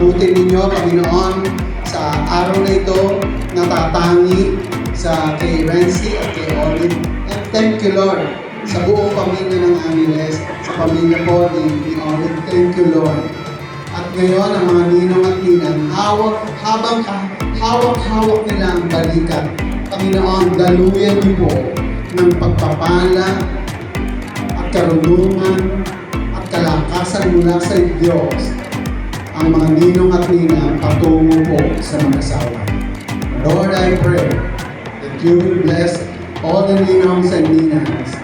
gamutin ninyo, Panginoon, sa araw na ito, natatangi sa kay Renzi at kay Olive. And thank you, Lord, sa buong pamilya ng Amiles, sa pamilya po ni, ni Olive. Thank you, Lord. At ngayon, ang mga ninong at ninang, hawak, habang hawak-hawak nila ang balikat. Panginoon, daluyan niyo po ng pagpapala at karunungan at kalakasan mula sa Diyos ang mga ninong at ninang patungo po sa mga asawa. Lord, I pray that you will bless all the ninongs and ninangs.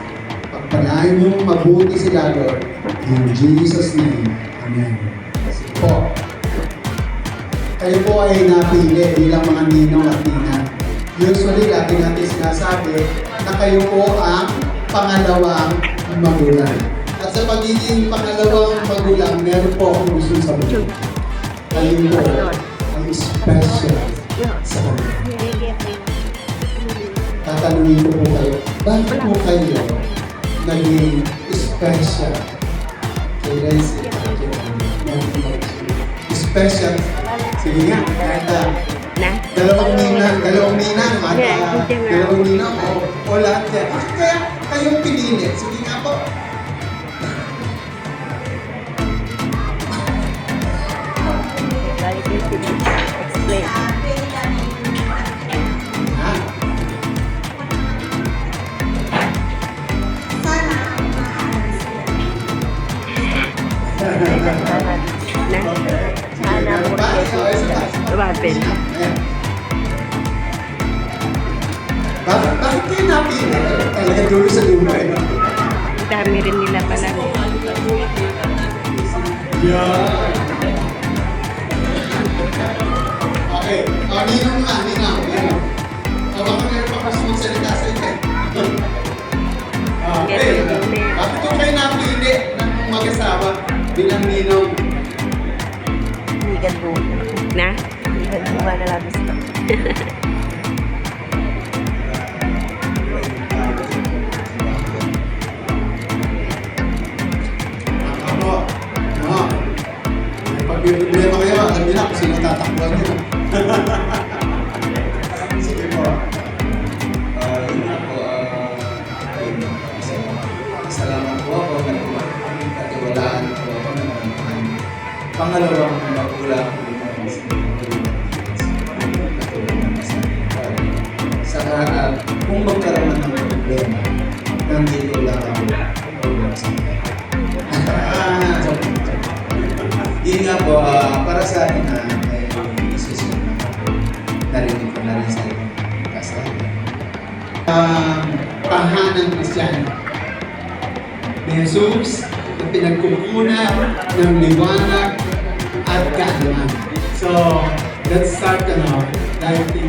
Pagpalain mo mabuti sila, Lord. In Jesus' name, Amen. Sige po. Kayo po ay napili bilang mga ninong at ninang. Usually, lagi natin sinasabi na kayo po ang pangalawang magulang. At sa pagiging pangalawang magulang, meron po akong gusto sabihin. Kayo ay special sa kanila. Tatanungin ko po kayo, bakit po kayo naging special kay Renzi at kay? Special. Sige nga, kahit ah, dalawang ninang, dalawang ninang, ah, nga. dalawang ninang, o, o lahat yan. Bakit kaya kayong pinili? Sige Okay. O, ninong nga, ninang. ninang. O, baka meron pa kasi magsalita sa inyo. Okay. Bakit ko kayo napili ng mag-asawa bilang ninong? Higan mo. Na? Higan ba na labis to? Na kung sino tatakbuhan niyo. Sige po. Ah, yun nga po, ah, ayun, isa- salamat po ako na katiwalaan po ako ng ang pangalawang magulang ko ah, kung magkaroon ng problema, nandito lang ako. Yun nga po, ah, para sa akin na may isusunod na ako. Narinig ko na rin sa inyo. Kasi um, tahanang Kristyano. Ni Jesus na pinagkukunan ng liwanag at kaalaman. So, let's start na now. Diving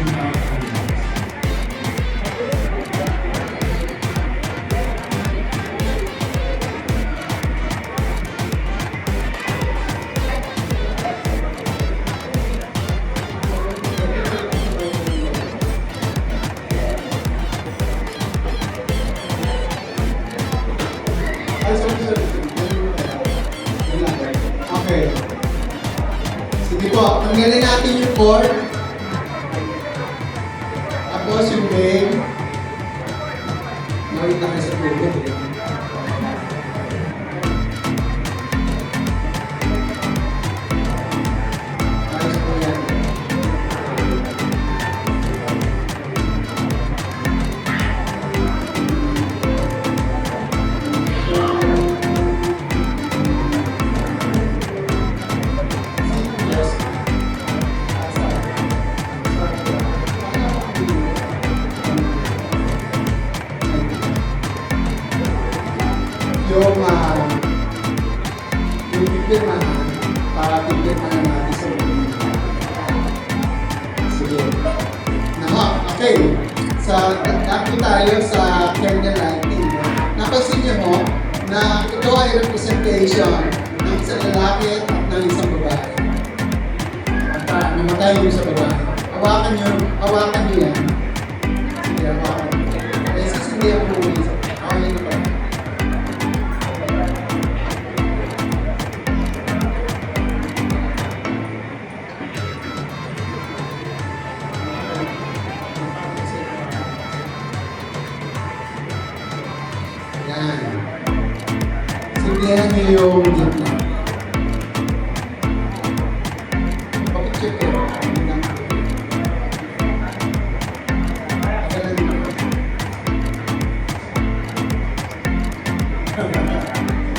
tanggalin natin yung cord. Yung uh, yung pipirmahan para pipirmahan natin sa Sige. Nako, okay. Sa, dako tayo sa candle lighting. Napansin niyo mo na ito ay representation ng isang lalaki at ng isang babae. At uh, namatay yung sa babae. Hawakan niyo, hawakan niyo yan. Sige, hawakan niyo. Eh, sisindihan mo yung gitna. Niyo.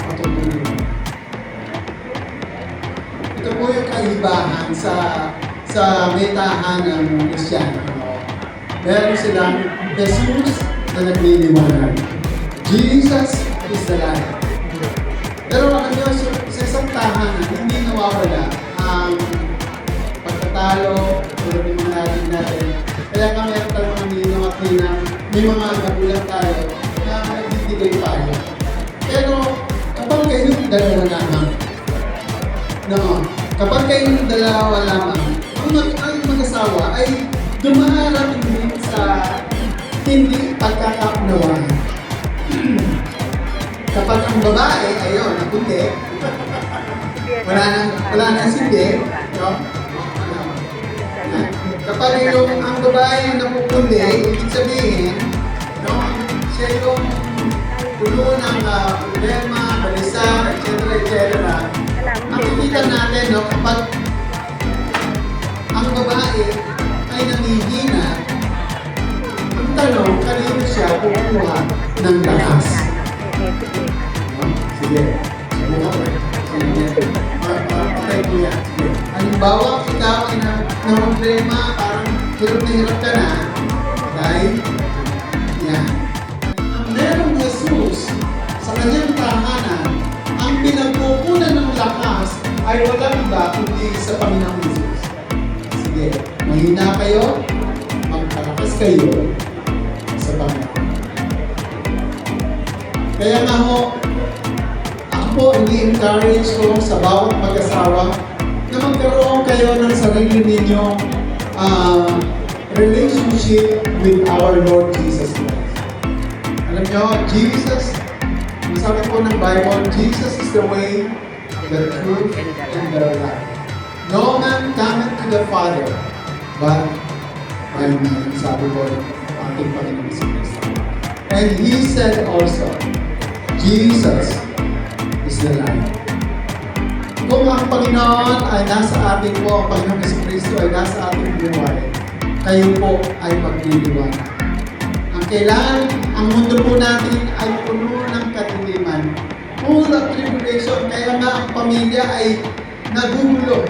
Patuloy. Ito po yung kaibahan sa sa metahan ng Kristiyano. Meron silang Jesus na nagliliwanag. Jesus is the light. Pero alam nyo, sa, sa isang tahanan, hindi nawawala ang pagkatalo, tulad ng mga natin natin. Kaya nga meron tayong mga ninong at ninang, may mga magulang tayo na nagbibigay tayo. Pero kapag kayo dalawa lamang, no, kapag kayo dalawa lamang, ang, mag, ang mag-asawa ay dumarating din sa hindi pagkakaunawaan. Kapag ang babae, ayun, naputi, wala nang, wala nang sindi, no? Kapag yung ang babae yung napupundi, ibig sabihin, no, siya yung puno ng uh, problema, balisa, etc. etc. Makikita natin, no, kapag ang babae ay nangihina, ang tanong, kanino siya kukuha ng lakas? Halimbawa, ikaw ay na, na problema, parang hirap na hirap ka na. Dahil, yan. Ang merong Jesus sa kanyang tahanan, ang pinagkukunan ng lakas ay walang iba kundi sa Panginoong Jesus. Sige, mahina kayo, magpalakas kayo sa bawat mag-asawa na magkaroon kayo ng sarili ninyong ah, relationship with our Lord Jesus Christ. Alam nyo, Jesus, sabi po ng Bible, Jesus is the way, the truth, and the life. No man cometh to the Father, but by me, sabi po ng ating Panginoon sa Kristo. And He said also, Jesus is the light. Kung ang Panginoon ay nasa atin po, ang Panginoon Yesu Kristo ay nasa ating buhay, kayo po ay magliliwanag. Ang kailangan, ang mundo po natin ay puno ng katiliman, full of tribulation, kaya nga ang pamilya ay nagugulo.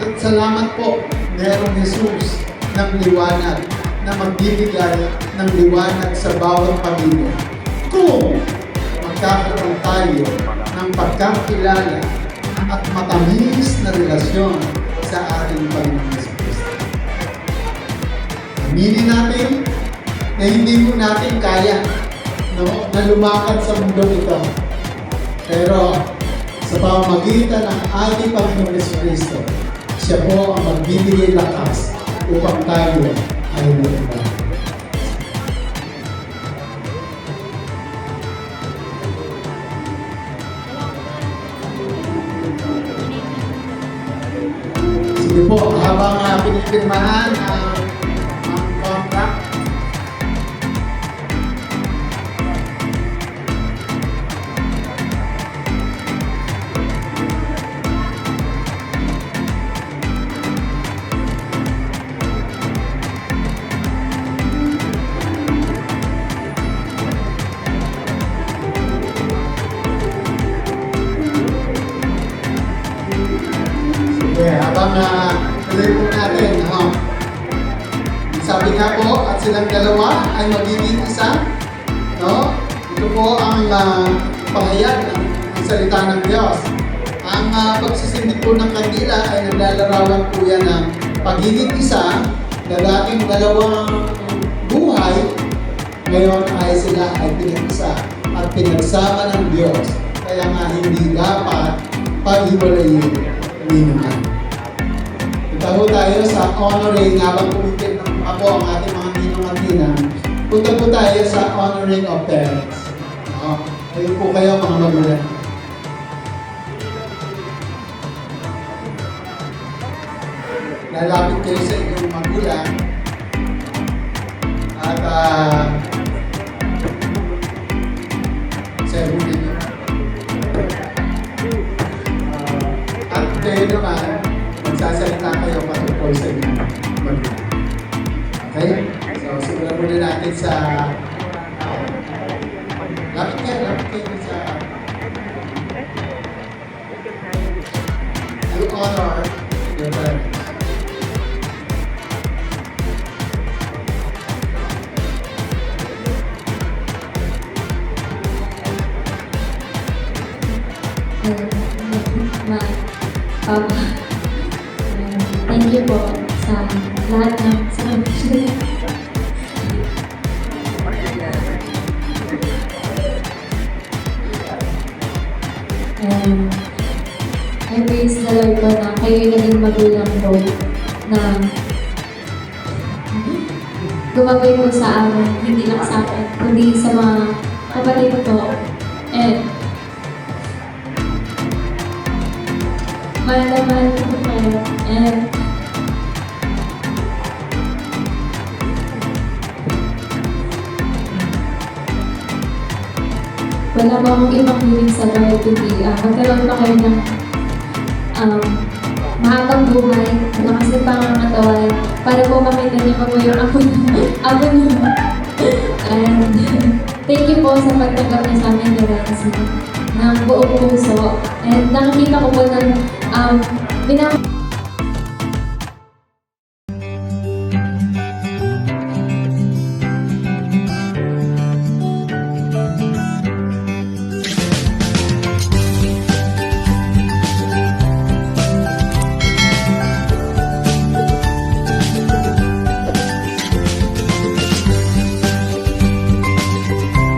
At salamat po, merong Jesus ng liwanag na magbibigay ng liwanag sa bawat pamilya. Kung magkakaroon tayo ng pagkakilala at matamis na relasyon sa ating Panginoon Kristo. Aminin natin na hindi mo natin kaya no, na lumakad sa mundo ito. Pero sa pamamagitan ng ating Panginoon Kristo, siya po ang magbibigay lakas upang tayo ay lumabas. Habang uh, natin, no? Sabi nga po, at silang dalawa ay magiging isa, no? Ito po ang uh, pahayag ng, salita ng Diyos. Ang uh, pagsisindi po ng kandila ay naglalarawan po yan ng pagiging isa na dating dalawang buhay, ngayon ay sila ay pinag-isa at pinagsama ng Diyos. Kaya nga hindi dapat paghiwalayin ni naman. Punta po tayo sa honoring habang pumipit ng ako ang ating mga ninong at. Punta po tayo sa honoring of parents. No? Kayo po kayo mga magulang. Lalapit kayo sa inyong magulang at uh, sa... Lapit ka, lapit kayo sa... You honor your parents. Papa, um, thank you po sa lahat ng And I praise the Lord po na kayo yung naging magulang ko na gumabay po sa amin, hindi lang sa akin, kundi sa mga kapatid ko. And mahal na mahal ko kayo. And wala pa akong ibang hiling sa Lord kundi uh, magkaroon pa kayo ng um, mahabang buhay, malakas ng pangangatawan, para po makita niyo po yung apo niyo. apo niyo. And thank you po sa pagtanggap niyo sa amin ni ng buong puso. And nakikita ko po ng um, binang